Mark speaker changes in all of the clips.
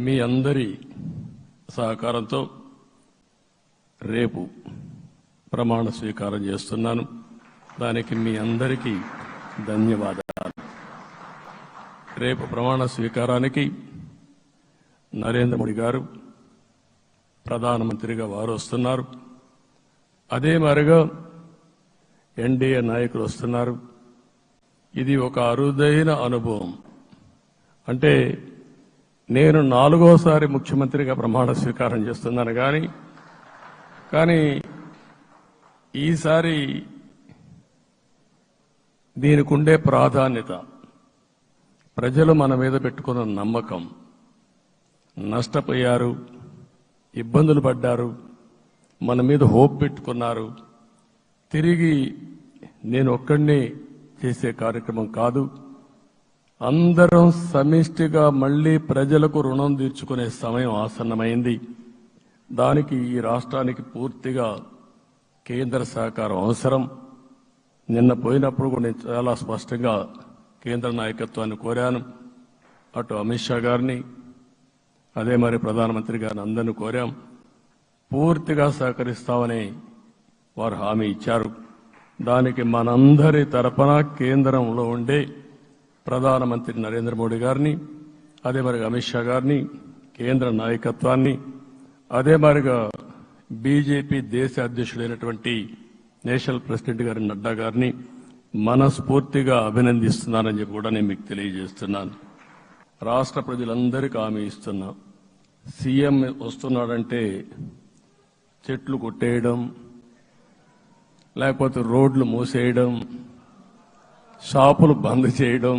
Speaker 1: మీ అందరి సహకారంతో రేపు ప్రమాణ స్వీకారం చేస్తున్నాను. దానికి మీ అందరికీ ధన్యవాదాలు. రేపు ప్రమాణ స్వీకారానికి నరేంద్ర మోడీ గారు ప్రధానమంత్రిగా వారు వస్తున్నారు అదే మరిగా ఎన్డీఏ నాయకులు వస్తున్నారు. ఇది ఒక అరుదైన అనుభవం. అంటే నేను నాలుగోసారి ముఖ్యమంత్రిగా ప్రమాణ స్వీకారం చేస్తున్నాను కానీ కానీ ఈసారి దీనికి ఉండే ప్రాధాన్యత ప్రజలు మన మీద పెట్టుకున్న నమ్మకం నష్టపోయారు ఇబ్బందులు పడ్డారు మన మీద హోప్ పెట్టుకున్నారు తిరిగి నేను ఒక్కడినే చేసే కార్యక్రమం కాదు. అందరం సమిష్టిగా మళ్ళీ ప్రజలకు రుణం తీర్చుకునే సమయం ఆసన్నమైంది. దానికి ఈ రాష్ట్రానికి పూర్తిగా కేంద్ర సహకారం అవసరం. నిన్న పోయినప్పుడు కూడా నేను చాలా స్పష్టంగా కేంద్ర నాయకత్వాన్ని కోరాను. అటు అమిత్ షా గారిని అదే మరి ప్రధానమంత్రి గారిని అందరిని కోరాం. పూర్తిగా సహకరిస్తామని వారు హామీ ఇచ్చారు. దానికి మనందరి తరపున కేంద్రంలో ఉండే ప్రధానమంత్రి నరేంద్ర మోడీ గారిని అదే మరి అమిత్ షా గారిని కేంద్ర నాయకత్వాన్ని అదే మరిగా బీజేపీ దేశ అధ్యక్షుడైనటువంటి నేషనల్ ప్రెసిడెంట్ గారి నడ్డా గారిని మనస్ఫూర్తిగా అభినందిస్తున్నానని చెప్పి కూడా నేను మీకు తెలియజేస్తున్నాను. రాష్ట్ర ప్రజలందరికీ హామీ ఇస్తున్నా. సీఎం వస్తున్నాడంటే చెట్లు కొట్టేయడం లేకపోతే రోడ్లు మూసేయడం షాపులు బంద్ చేయడం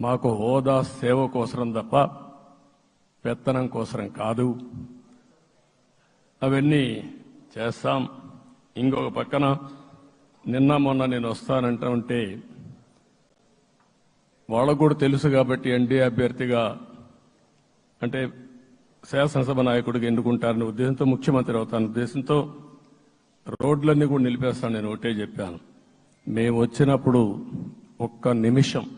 Speaker 1: మాకు హోదా సేవ కోసరం తప్ప పెత్తనం కోసరం కాదు. అవన్నీ చేస్తాం. ఇంకొక పక్కన నిన్న మొన్న నేను వస్తానంటా ఉంటే వాళ్ళకు కూడా తెలుసు కాబట్టి ఎన్డీఏ అభ్యర్థిగా అంటే శాసనసభ నాయకుడిగా ఎన్నుకుంటారనే ఉద్దేశంతో ముఖ్యమంత్రి అవుతాను ఉద్దేశంతో రోడ్లన్నీ కూడా నిలిపేస్తాను నేను ఒకటే చెప్పాను. మేము వచ్చినప్పుడు ఒక్క నిమిషం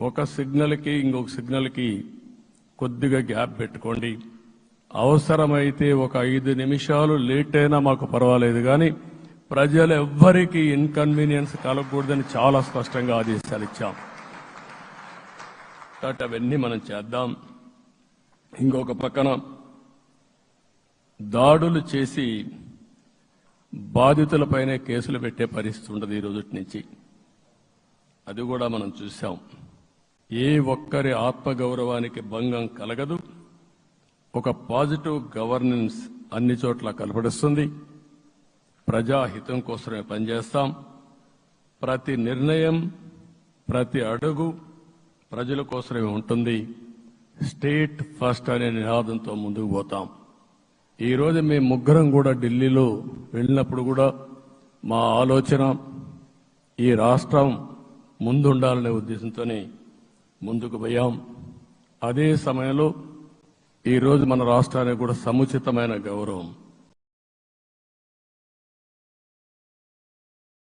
Speaker 1: ఒక సిగ్నల్కి ఇంకొక సిగ్నల్కి కొద్దిగా గ్యాప్ పెట్టుకోండి. అవసరమైతే ఒక ఐదు నిమిషాలు లేట్ అయినా మాకు పర్వాలేదు కానీ ప్రజలు ఎవ్వరికీ ఇన్కన్వీనియన్స్ కలగకూడదని చాలా స్పష్టంగా ఆదేశాలు ఇచ్చాం. కాబట్టి అవన్నీ మనం చేద్దాం. ఇంకొక పక్కన దాడులు చేసి బాధితులపైనే కేసులు పెట్టే పరిస్థితి ఉండదు ఈ రోజు నుంచి. అది కూడా మనం చూశాం ఏ ఒక్కరి ఆత్మగౌరవానికి భంగం కలగదు. ఒక పాజిటివ్ గవర్నెన్స్ అన్ని చోట్ల కనపడిస్తుంది. ప్రజాహితం కోసమే పనిచేస్తాం. ప్రతి నిర్ణయం ప్రతి అడుగు ప్రజల కోసమే ఉంటుంది. స్టేట్ ఫస్ట్ అనే నినాదంతో ముందుకు పోతాం. ఈరోజు మేము ముగ్గురం కూడా ఢిల్లీలో వెళ్ళినప్పుడు కూడా మా ఆలోచన ఈ రాష్ట్రం ముందుండాలనే ఉద్దేశంతోనే ముందుకు పోయాం. అదే సమయంలో ఈరోజు మన రాష్ట్రానికి కూడా సముచితమైన గౌరవం.